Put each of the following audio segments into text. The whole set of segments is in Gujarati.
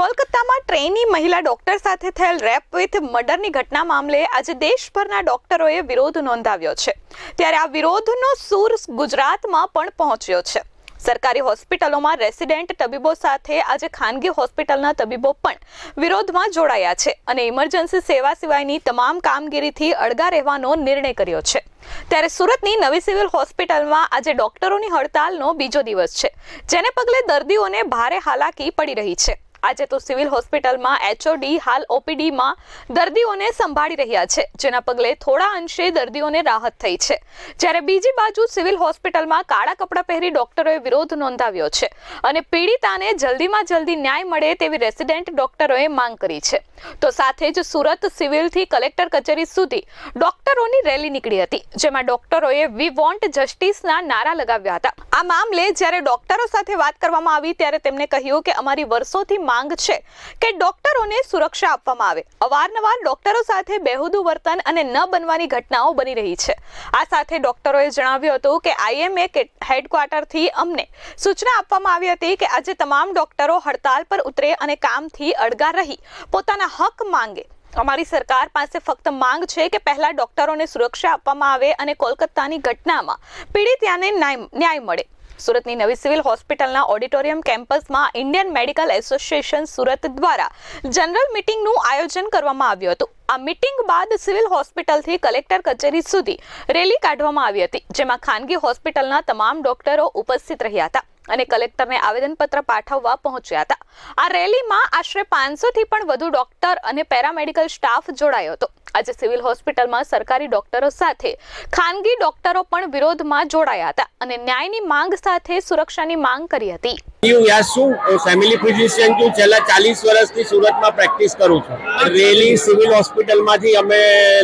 કોલકાતામાં ટ્રેની મહિલા ડોક્ટર સાથે થયેલ રેપ વિથ મર્ડરની ઘટના મામલે આજે દેશભરના ડોક્ટરોએ વિરોધ નોંધાવ્યો છે. ત્યારે આ વિરોધનો સૂર ગુજરાતમાં પણ પહોંચ્યો છે. સરકારી હોસ્પિટલોમાં રેસિડેન્ટ તબીબો સાથે આજે ખાનગી હોસ્પિટલના તબીબો પણ વિરોધમાં જોડાયા છે અને ઇમરજન્સી સેવા સિવાયની તમામ કામગીરીથી અળગા રહેવાનો નિર્ણય કર્યો છે. ત્યારે સુરતની નવી સિવિલ હોસ્પિટલમાં આજે ડોક્ટરોની હડતાલનો બીજો દિવસ છે, જેને પગલે દર્દીઓને ભારે હાલાકી પડી રહી છે. આજે તો સિવિલ હોસ્પિટલમાં એચઓડી હાલ ઓપીડીમાં દર્દીઓને સંભાળી રહ્યા છે, જેના પગલે થોડા અંશે દર્દીઓને રાહત થઈ છે. જ્યારે બીજી બાજુ સિવિલ હોસ્પિટલમાં કાળા કપડાં પહેરી ડોક્ટરોએ વિરોધ નોંધાવ્યો છે અને પીડિતાને જલ્દીમાં જલ્દી ન્યાય મળે તેવી રેસિડેન્ટ ડોક્ટરોએ માંગ કરી છે. તો સાથે જ સુરત સિવિલથી કલેક્ટર કચેરી સુધી ડોક્ટરોની રેલી નીકળી હતી, જેમાં ડોક્ટરોએ વી વોન્ટ જસ્ટિસના નારા લગાવ્યા હતા. આ મામલે જ્યારે ડોક્ટરો સાથે વાત કરવામાં આવી, ત્યારે તેમણે કહ્યું કે અમારી વર્ષોથી માંગ છે કે ડોક્ટરોને સુરક્ષા આપવામાં આવે. અવારનવાર ડોક્ટરો સાથે બેહુદું વર્તન અને ન બનવાની ઘટનાઓ બની રહી છે. આ સાથે ડોક્ટરોએ જણાવ્યું હતું કે આઈએમએ હેડક્વાર્ટરથી અમને સૂચના આપવામાં આવી હતી કે આજે તમામ ડોક્ટરો હડતાલ પર ઉતરે અને કામથી અડગા રહી પોતાના હક માંગે. અમારી સરકાર પાસે ફક્ત માંગ છે કે પહેલા ડોક્ટરોને સુરક્ષા આપવામાં આવે અને કોલકાતાની ઘટનામાં પીડિત ન્યાય મળે. સુરતની નવી સિવિલ હોસ્પિટલના ઓડિટોરિયમ કેમ્પસમાં ઇન્ડિયન મેડિકલ એસોસિએશન સુરત દ્વારા જનરલ મિટિંગનું આયોજન કરવામાં આવ્યું હતું. આ મિટિંગ બાદ સિવિલ હોસ્પિટલથી કલેક્ટર કચેરી સુધી રેલી કાઢવામાં આવી હતી, જેમાં ખાનગી હોસ્પિટલના તમામ ડોક્ટરો ઉપસ્થિત રહ્યા હતા અને કલેક્ટરને આવેદનપત્ર પાઠવવા પહોંચ્યા હતા. આ રેલીમાં આશરે પાંચસોથી પણ વધુ ડોક્ટર અને પેરામેડિકલ સ્ટાફ જોડાયો હતો. આજે સિવિલ હોસ્પિટલમાં સરકારી ડોક્ટરો સાથે ખાનગી ડોક્ટરો પણ વિરોધમાં જોડાયા હતા અને ન્યાયની માંગ સાથે સુરક્ષાની માંગ કરી હતી. યા શું? ફેમિલી ફિઝિશિયન છું. છેલ્લા ચાલીસ વર્ષથી સુરતમાં પ્રેક્ટિસ કરું છું. રેલી સિવિલ હોસ્પિટલમાંથી અમે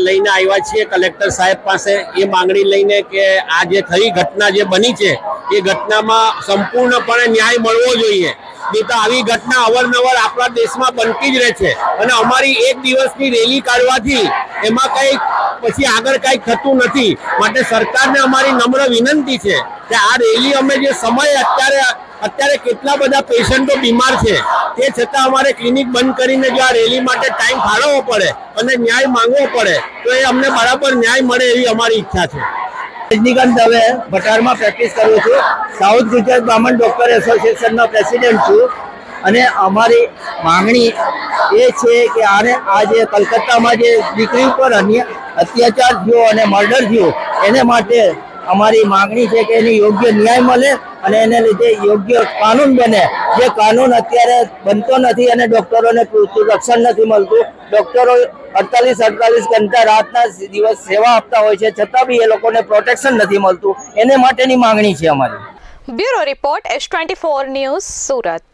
લઈને આવ્યા છીએ કલેક્ટર સાહેબ પાસે. એ માંગણી લઈને કે આ જે થઈ ઘટના જે બની છે, એ ઘટનામાં સંપૂર્ણપણે ન્યાય મળવો જોઈએ. નહીં તો આવી ઘટના અવારનવાર આપણા દેશમાં બનતી જ રહે છે. અને અમારી એક દિવસની રેલી કાઢવાથી એમાં કંઈ પછી આગળ કંઈ થતું નથી. માટે સરકારને અમારી નમ્ર વિનંતી છે કે આ રેલી અમે જે સમય અત્યારે અત્યારે કેટલા બધા પેશન્ટો બીમાર છે, તે છતાં અમારે ક્લિનિક બંધ કરીને જો આ રેલી માટે ટાઈમ ફાળવવો પડે અને ન્યાય માંગવો પડે, તો એ અમને બરાબર ન્યાય મળે એવી અમારી ઈચ્છા છે. રજનીકાંત દવે ભટારમાં પ્રેક્ટિસ કરું છું. સાઉથ ગુજરાત બ્રાહ્મણ ડોક્ટર એસોસિએશનનો પ્રેસિડેન્ટ છું. અને અમારી માંગણી એ છે કે આને આ જે કલકત્તામાં જે દીકરી ઉપર અન્ય અત્યાચાર થયો અને મર્ડર થયો, એને માટે અમારી માંગણી છે કે એને યોગ્ય ન્યાય મળે અને એને લીધે યોગ્ય કાનૂન બને. જે કાનૂન અત્યારે બનતો નથી અને ડોક્ટરોને પૂરતું રક્ષણ નથી મળતું ડોક્ટરો અડતાલીસ અડતાલીસ ઘંટા રાતના દિવસ સેવા આપતા હોય છે. છતાં બી એ લોકોને પ્રોટેક્શન નથી મળતું. એને માટેની માંગણી છે અમારી. Bureau report S twenty four news Surat.